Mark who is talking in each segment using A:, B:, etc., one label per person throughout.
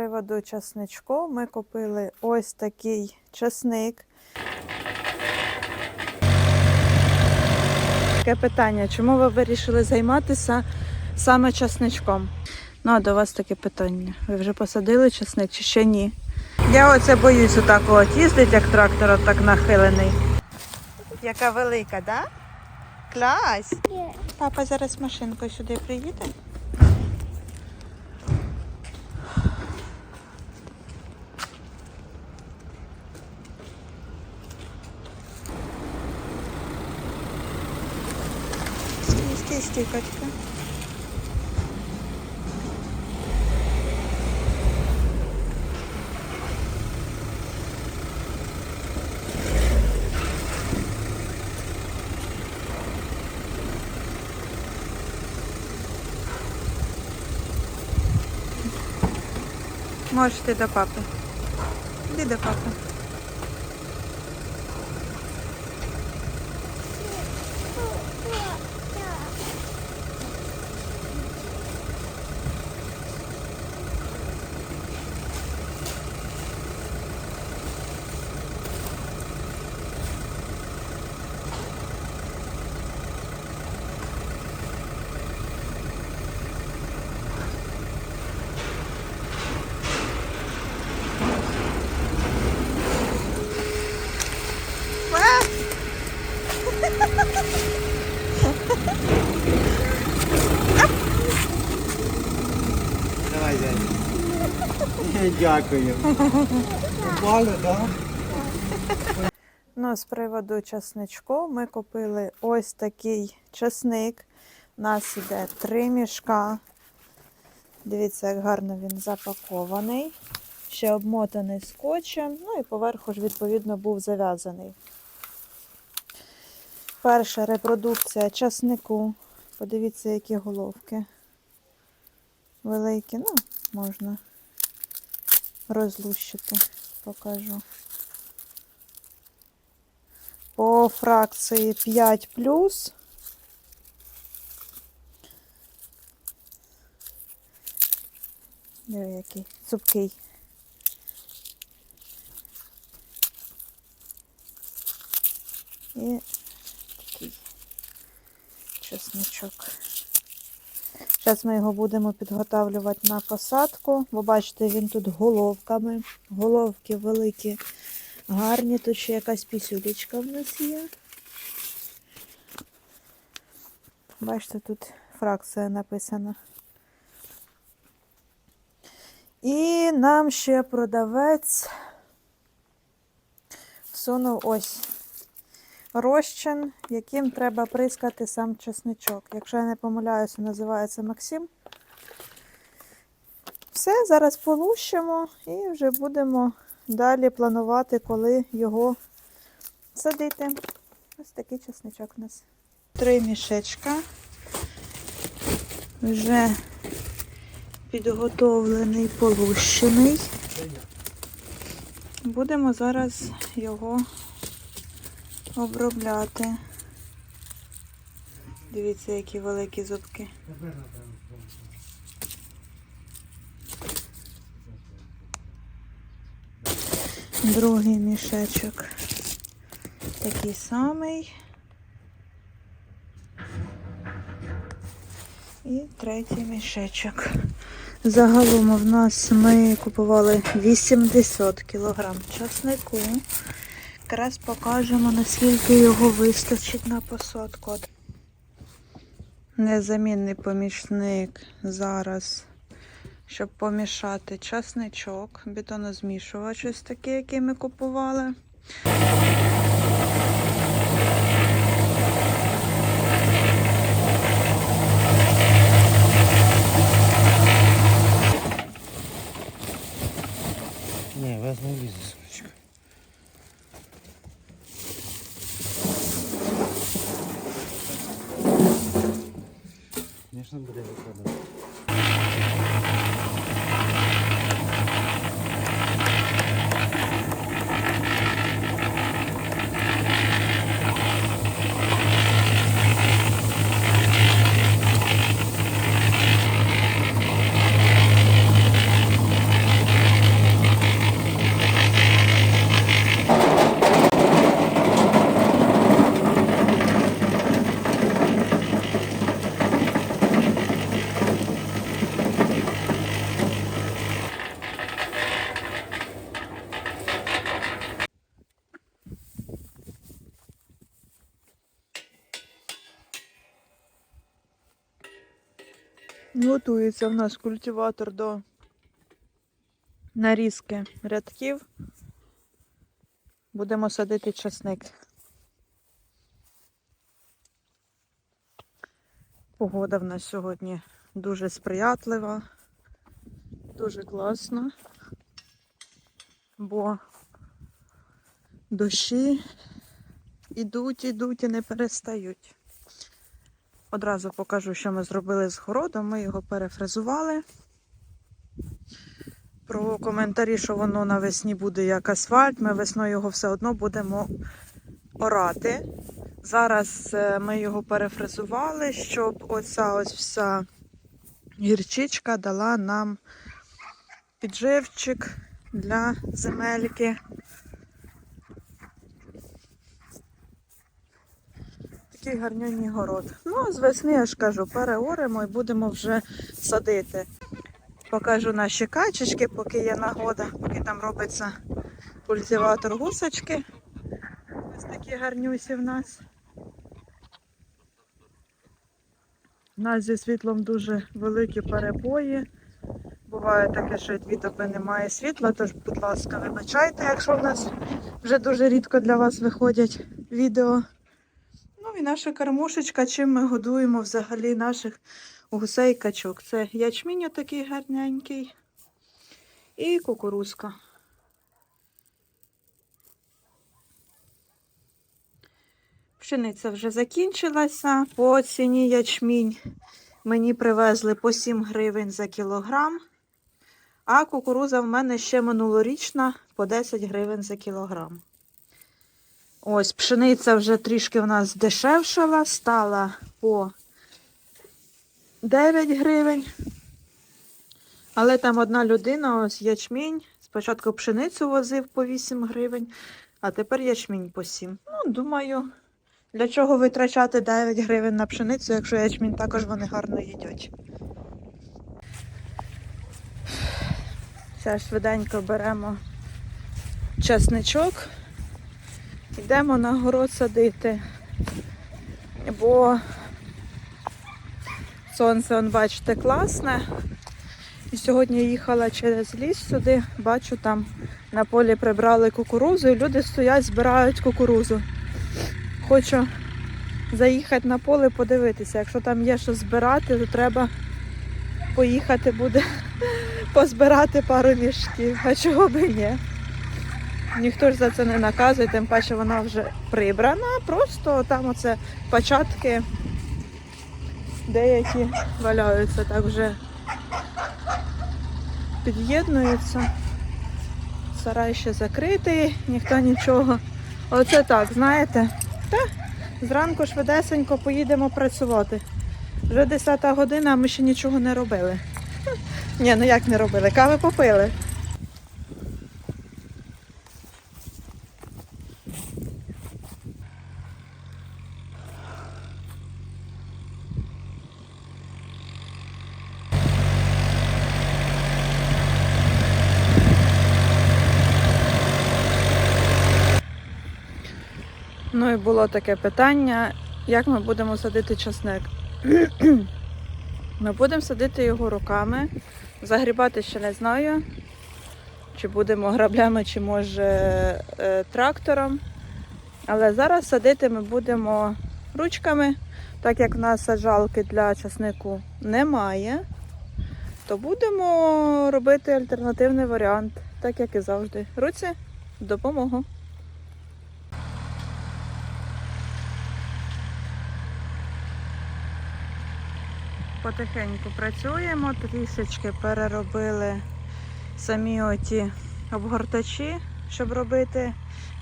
A: приводу часничку ми купили ось такий часник. Таке питання, чому ви вирішили займатися саме часничком? Ну, а до вас таке питання. Ви вже посадили часник чи ще ні? Я оце боюсь отак от їздить, як трактор отак нахилений. Яка велика, да? Клас! Папа зараз машинкою сюди приїде. Стій, стій, стій, Катька. Можеш ти до папи. Іди до папи.
B: Дякую. Попали, так?
A: Ну, з приводу часничку ми купили ось такий часник. У нас іде три мішка. Дивіться, як гарно він запакований. Ще обмотаний скотчем. Ну і поверху ж, відповідно, був зав'язаний. Перша репродукція часнику. Подивіться, які головки. Великі, ну, можна розлущити, покажу. По фракції 5 плюс. Диви, який цупкий. І такий чесничок. Зараз ми його будемо підготавлювати на посадку, бо бачите, він тут головками. Головки великі, гарні. Тут ще якась пісюлечка в нас є. Бачите, тут фракція написана. І нам ще продавець всунув ось розчин, яким треба прискати сам чесничок. Якщо я не помиляюся, називається Максим. Все, зараз полущимо і вже будемо далі планувати, коли його садити. Ось такий чесничок у нас. Три мішечка. Вже підготовлений, полущений. Будемо зараз його обробляти. Дивіться, які великі зубки. Другий мішечок такий самий. І третій мішечок. Загалом в нас ми купували 80 кг часнику. Якраз покажемо, наскільки його вистачить на посадку. От Незамінний помічник зараз, щоб помішати часничок, бетонозмішувач ось такий, який ми купували.
B: Ні, вас не влізе, сонечко. Звісно, буде виходити.
A: Готується в нас культиватор до нарізки рядків. Будемо садити часник. Погода в нас сьогодні дуже сприятлива, дуже класна, бо дощі ідуть, ідуть і не перестають. Одразу покажу, що ми зробили з городом. Ми його перефрезували. Про коментарі, що воно навесні буде як асфальт, ми весною його все одно будемо орати. Зараз е, ми його перефрезували, щоб оця ось вся гірчичка дала нам підживчик для земельки. Такий гарнюній город. Ну, з весни, я ж кажу, переоримо і будемо вже садити. Покажу наші качечки, поки є нагода, поки там робиться культиватор гусочки. Ось такі гарнюсі в нас. У нас зі світлом дуже великі перебої. Буває таке, що і дві доби немає світла, тож, будь ласка, вибачайте, якщо в нас вже дуже рідко для вас виходять відео. Ну і наша кормушечка, чим ми годуємо взагалі наших гусей качок. Це ячмінь такий гарненький і кукурузка. Пшениця вже закінчилася. По ціні ячмінь мені привезли по 7 гривень за кілограм. А кукуруза в мене ще минулорічна по 10 гривень за кілограм. Ось пшениця вже трішки в нас дешевшала, стала по 9 гривень. Але там одна людина, ось ячмінь. Спочатку пшеницю возив по 8 гривень, а тепер ячмінь по 7. Ну, думаю, для чого витрачати 9 гривень на пшеницю, якщо ячмінь також вони гарно їдять. Зараз швиденько беремо чесничок. Йдемо на город садити, бо сонце, он, бачите, класне. І сьогодні їхала через ліс сюди, бачу, там на полі прибрали кукурузу, і люди стоять, збирають кукурузу. Хочу заїхати на поле, подивитися. Якщо там є що збирати, то треба поїхати буде позбирати пару мішків. А чого би ні? Ніхто ж за це не наказує, тим паче вона вже прибрана. Просто там оце початки деякі валяються, так вже під'єднуються. Сарай ще закритий, ніхто нічого. Оце так, знаєте? Та зранку швидесенько поїдемо працювати. Вже 10 година, а ми ще нічого не робили. Ні, ну як не робили? Кави попили. Ну було таке питання, як ми будемо садити часник. Ми будемо садити його руками. Загрібати ще не знаю. Чи будемо граблями, чи може е, трактором. Але зараз садити ми будемо ручками, так як в нас саджалки для часнику немає, то будемо робити альтернативний варіант, так як і завжди. Руці, допомогу. Потихеньку працюємо, трішечки переробили самі оті обгортачі, щоб робити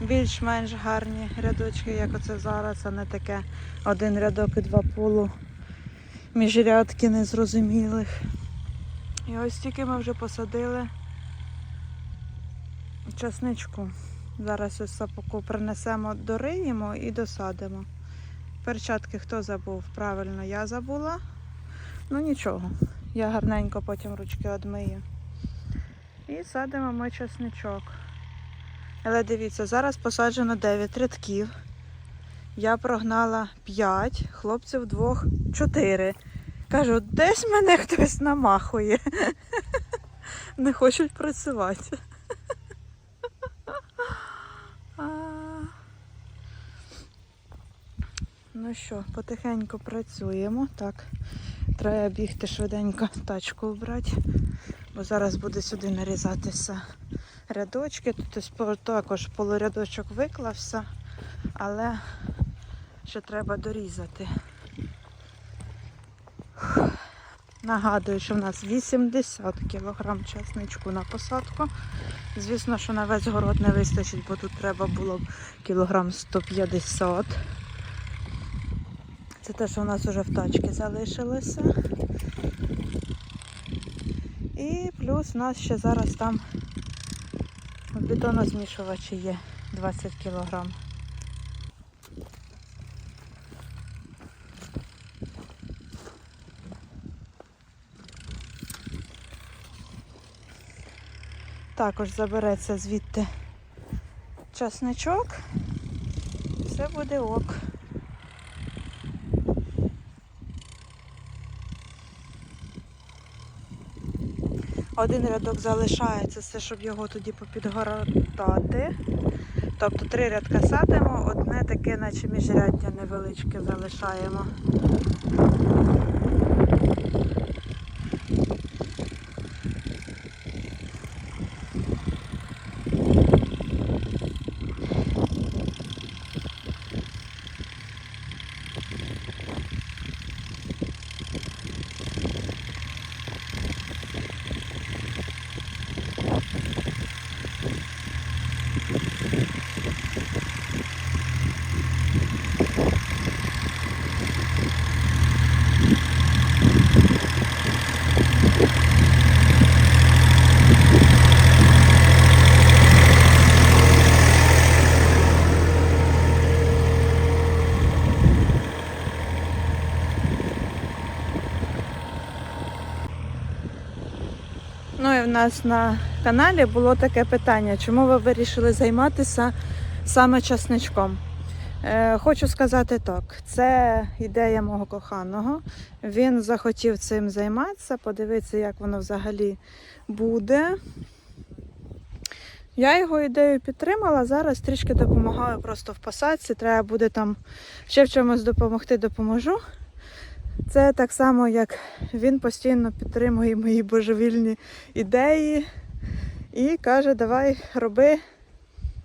A: більш-менш гарні рядочки, як оце зараз, а не таке один рядок і два полу міжрядки незрозумілих. І ось тільки ми вже посадили часничку. Зараз ось сапоку принесемо, дориємо і досадимо. Перчатки хто забув? Правильно, я забула. Ну нічого, я гарненько потім ручки одмию. І садимо ми чесничок. Але дивіться, зараз посаджено 9 рядків. Я прогнала 5, хлопців двох 4. Кажу, десь мене хтось намахує. Не хочуть працювати. Ну що, потихеньку працюємо. Так, треба бігти швиденько тачку вбрати, бо зараз буде сюди нарізатися рядочки. Тут також полурядочок виклався, але ще треба дорізати. Нагадую, що в нас 80 кг чесничку на посадку. Звісно, що на весь город не вистачить, бо тут треба було кілограм 150. Це те, що у нас вже в тачці залишилося. І плюс у нас ще зараз там бетонозмішувачі є 20 кг. Також забереться звідти часничок. Все буде ок. Один рядок залишається, це щоб його тоді попідгортати. Тобто три рядка садимо, одне таке, наче міжряддя невеличке залишаємо. Нас на каналі було таке питання, чому ви вирішили займатися саме часничком? Е, хочу сказати так, це ідея мого коханого. Він захотів цим займатися, подивитися, як воно взагалі буде. Я його ідею підтримала, зараз трішки допомагаю просто в посадці. Треба буде там ще в чомусь допомогти, допоможу. Це так само, як він постійно підтримує мої божевільні ідеї і каже, давай роби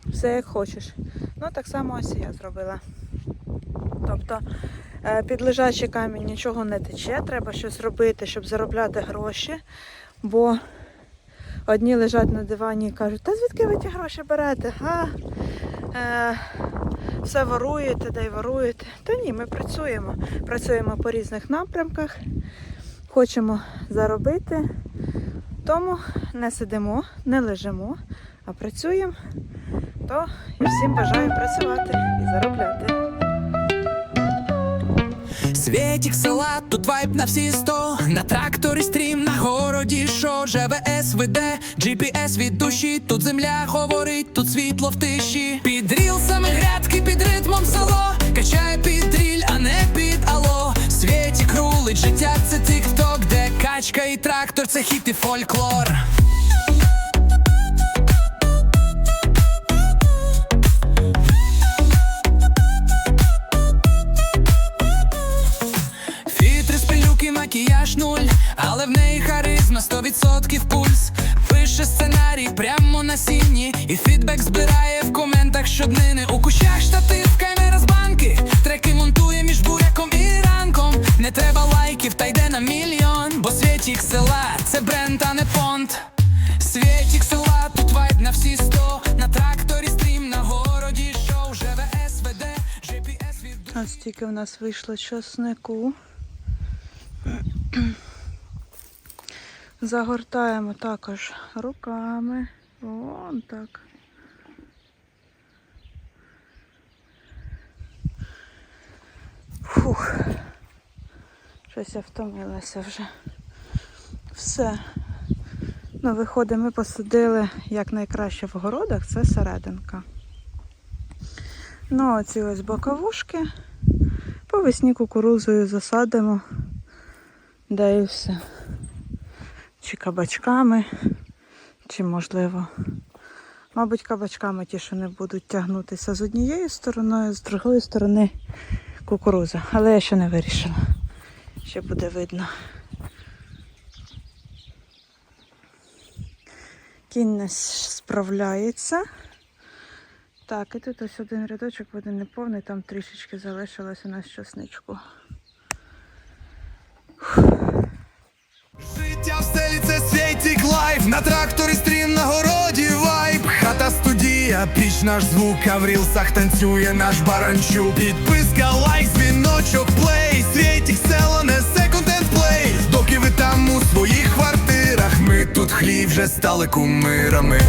A: все як хочеш. Ну, так само ось я зробила. Тобто е, під лежачий камінь нічого не тече, треба щось робити, щоб заробляти гроші. Бо одні лежать на дивані і кажуть, та звідки ви ті гроші берете? А, все воруєте, да й воруєте. Та ні, ми працюємо. Працюємо по різних напрямках, хочемо заробити. Тому не сидимо, не лежимо, а працюємо. То я всім бажаю працювати і заробляти.
C: Світік села, тут вайб на всі сто. На тракторі стрім, на городі шо? ЖВС веде, GPS від душі, тут земля говорить, тут світло в тиші. Під рілсами грядки, під ритмом село. Качає під дріль, а не під ало. Світік рулить, життя це тік-ток, де качка і трактор, це хіт і фольклор але в неї харизма 100% пульс. Пише сценарій прямо на сіні, і фідбек збирає в коментах щоднини. У кущах штатив, камера з банки, треки монтує між буряком і ранком. Не треба лайків, та йде на мільйон, бо світік села це бренд, а не понт. Світік села, тут вайб на всі сто На тракторі стрім, на городі шоу ЖВС веде, GPS від
A: Ось тільки в нас вийшло часнику. Загортаємо також руками. Вон так. Фух. Щось я втомилася вже. Все. Ну, виходить, ми посадили як найкраще в городах, це серединка. Ну, оці ось боковушки. По весні кукурузою засадимо. Да і все. Чи кабачками, чи можливо. Мабуть, кабачками ті, що не будуть тягнутися з однієї сторони, з другої сторони кукуруза. Але я ще не вирішила. Ще буде видно. Кінь не справляється. Так, і тут ось один рядочок буде неповний, там трішечки залишилось у нас часничку.
D: На тракторі стрім на городі вайб. Хата студія, піч наш звук А в рілсах танцює наш баранчук. Підписка, лайк, дзвіночок, плей. Світік не несе контент плей Доки ви там у своїх квартирах Ми тут хліб вже стали кумирами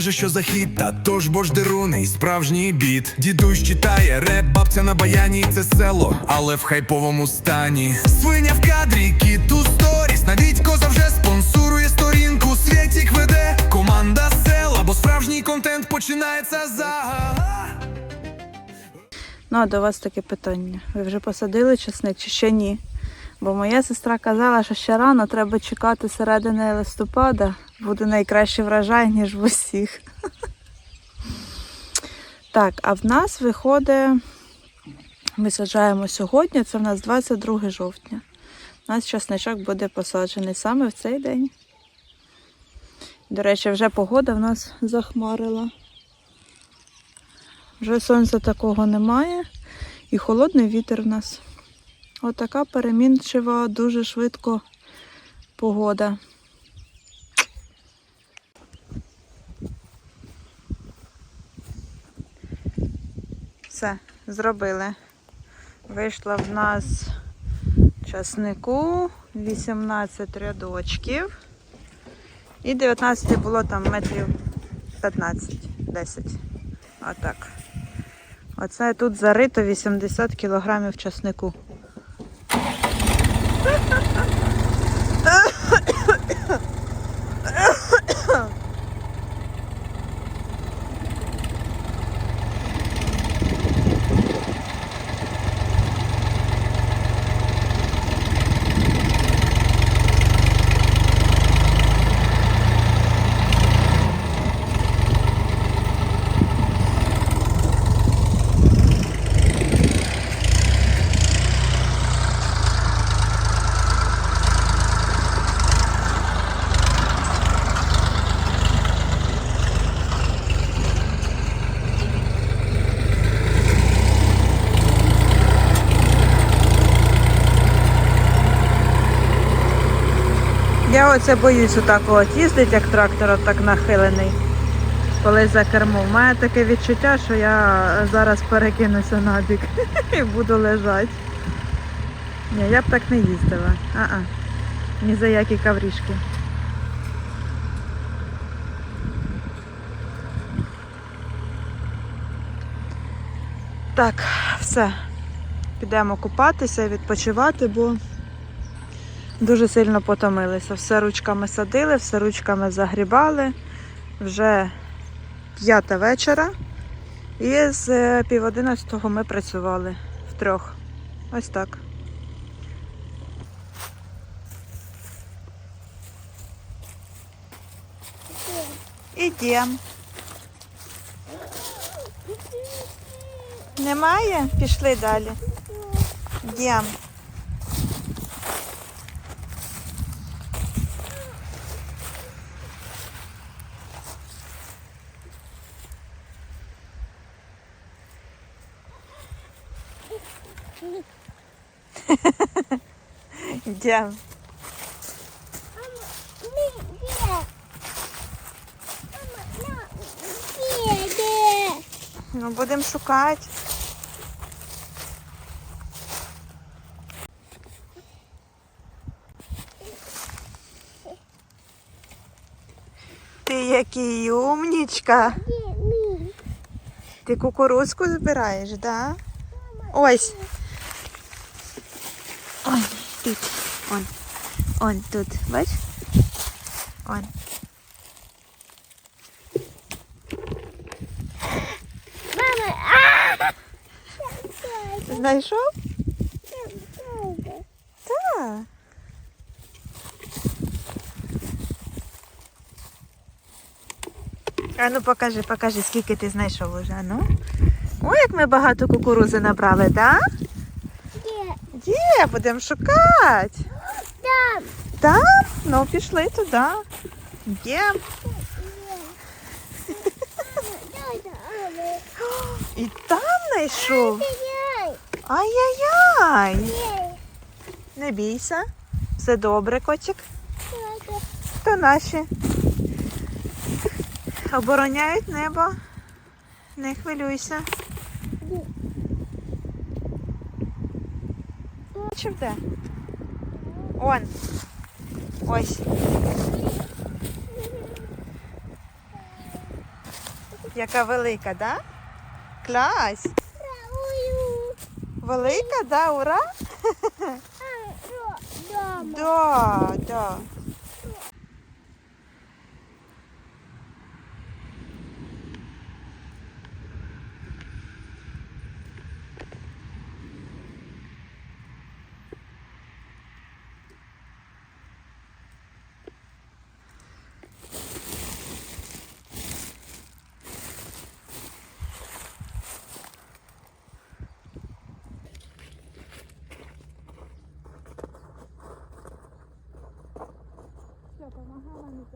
D: каже, що за хіт, та тож бо ж деруний, справжній біт. Дідусь читає реп, бабця на баяні, це село, але в хайповому стані. Свиня в кадрі, кіт у сторіс. Навіть коза вже спонсорує сторінку. Світік веде команда села, бо справжній контент починається за.
A: Ну, а до вас таке питання. Ви вже посадили часник чи ще ні? Бо моя сестра казала, що ще рано треба чекати середини листопада. Буде найкращий врожай, ніж в усіх. Так, а в нас виходить, ми саджаємо сьогодні, це в нас 22 жовтня. У нас часничок буде посаджений саме в цей день. До речі, вже погода в нас захмарила. Вже сонця такого немає. І холодний вітер в нас. Отака перемінчива, дуже швидко погода. Все, зробили. Вийшло в нас часнику 18 рядочків. І 19 було там метрів 15, 10. Отак. Оце тут зарито 80 кілограмів часнику. Оце боюсь отак от їздить, як трактор так нахилений. Коли за кермом. Мене таке відчуття, що я зараз перекинуся на бік і буду лежати. Ні, я б так не їздила. А-а. Ні за які каврішки. Так, все. Підемо купатися, і відпочивати, бо дуже сильно потомилися. Все ручками садили, все ручками загрібали. Вже п'ята вечора. І з е, пів одинадцятого ми працювали втрьох. Ось так. Ідем. Немає? Пішли далі. Йдем. Йдем. Ну, будемо шукати. Ти який умнічка. Ти кукурузку збираєш, да? Ось. Ой, тут. Он. Он тут. Бач? Он. Знайшов? Так. А ну покажи, покажи, скільки ти знайшов уже. Ну. Ой, як ми багато кукурузи набрали, так? Є, будемо шукати.
E: Там.
A: Там? Ну, пішли туди. Є. І там знайшов. Ай-яй-яй. Не бійся. Все добре, котик. То наші. Обороняють небо. Не хвилюйся. Чим де? Он. Ось. Яка велика, да? Клас. Велика, да, ура? Да, да.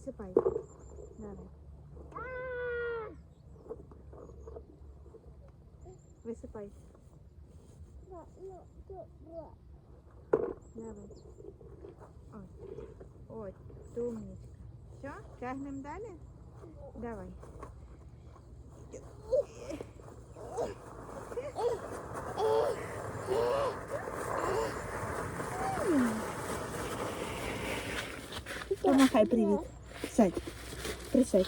A: Висипай. Давай. Висипай. Давай. Ось. Ось. Умничка. Все, тягнемо далі? Давай. Помахай привіт. Сядь. Присядь.